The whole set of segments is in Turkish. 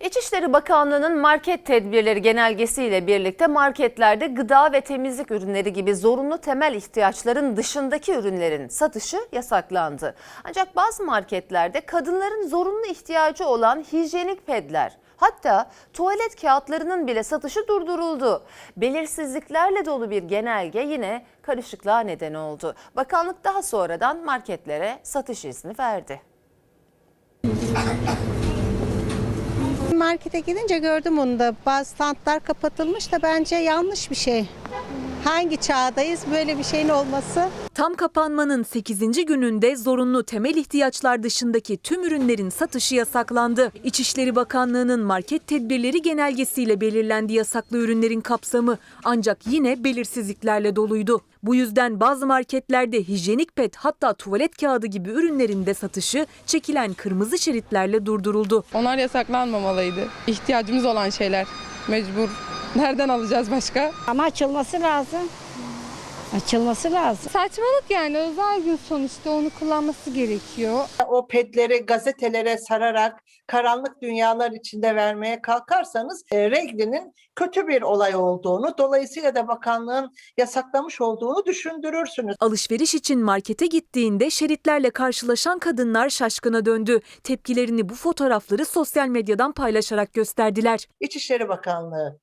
İçişleri Bakanlığı'nın market tedbirleri genelgesiyle birlikte marketlerde gıda ve temizlik ürünleri gibi zorunlu temel ihtiyaçların dışındaki ürünlerin satışı yasaklandı. Ancak bazı marketlerde kadınların zorunlu ihtiyacı olan hijyenik pedler hatta tuvalet kağıtlarının bile satışı durduruldu. Belirsizliklerle dolu bir genelge yine karışıklığa neden oldu. Bakanlık daha sonradan marketlere satış izni verdi. Markete gidince gördüm onu da. Bazı standlar kapatılmış da bence yanlış bir şey. Hangi çağdayız böyle bir şeyin olması? Tam kapanmanın 8. gününde zorunlu temel ihtiyaçlar dışındaki tüm ürünlerin satışı yasaklandı. İçişleri Bakanlığı'nın market tedbirleri genelgesiyle belirlendi yasaklı ürünlerin kapsamı ancak yine belirsizliklerle doluydu. Bu yüzden bazı marketlerde hijyenik pet hatta tuvalet kağıdı gibi ürünlerin de satışı çekilen kırmızı şeritlerle durduruldu. Onlar yasaklanmamalıydı. İhtiyacımız olan şeyler. Mecbur. Nereden alacağız başka? Ama açılması lazım. Açılması lazım. Saçmalık yani özel gün sonuçta onu kullanması gerekiyor. o pedleri gazetelere sararak karanlık dünyalar içinde vermeye kalkarsanız e, reglinin kötü bir olay olduğunu dolayısıyla da bakanlığın yasaklamış olduğunu düşündürürsünüz. Alışveriş için markete gittiğinde şeritlerle karşılaşan kadınlar şaşkına döndü. Tepkilerini bu fotoğrafları sosyal medyadan paylaşarak gösterdiler. İçişleri Bakanlığı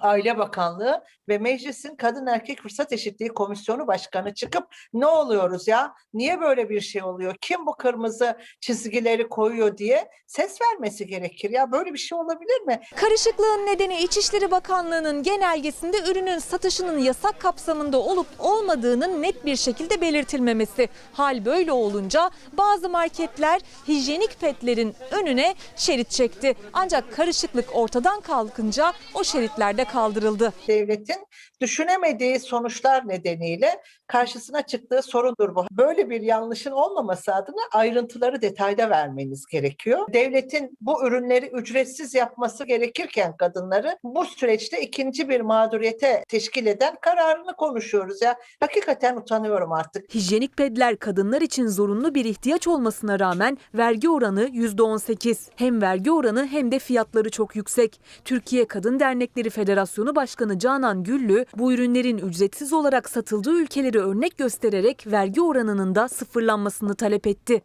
Aile Bakanlığı ve Meclis'in Kadın Erkek Fırsat Eşitliği Komisyonu Başkanı çıkıp ne oluyoruz ya? Niye böyle bir şey oluyor? Kim bu kırmızı çizgileri koyuyor diye ses vermesi gerekir. Ya böyle bir şey olabilir mi? Karışıklığın nedeni İçişleri Bakanlığı'nın genelgesinde ürünün satışının yasak kapsamında olup olmadığının net bir şekilde belirtilmemesi. Hal böyle olunca bazı marketler hijyenik petlerin önüne şerit çekti. Ancak karışıklık ortadan kalkınca o şeritler de kaldırıldı. devletin düşünemediği sonuçlar nedeniyle karşısına çıktığı sorundur bu. Böyle bir yanlışın olmaması adına ayrıntıları detayda vermeniz gerekiyor. Devletin bu ürünleri ücretsiz yapması gerekirken kadınları bu süreçte ikinci bir mağduriyete teşkil eden kararını konuşuyoruz ya. Hakikaten utanıyorum artık. Hijyenik pedler kadınlar için zorunlu bir ihtiyaç olmasına rağmen vergi oranı %18. Hem vergi oranı hem de fiyatları çok yüksek. Türkiye Kadın Dernekleri Federasyonu Başkanı Canan Güllü bu ürünlerin ücretsiz olarak satıldığı ülkeleri örnek göstererek vergi oranının da sıfırlanmasını talep etti.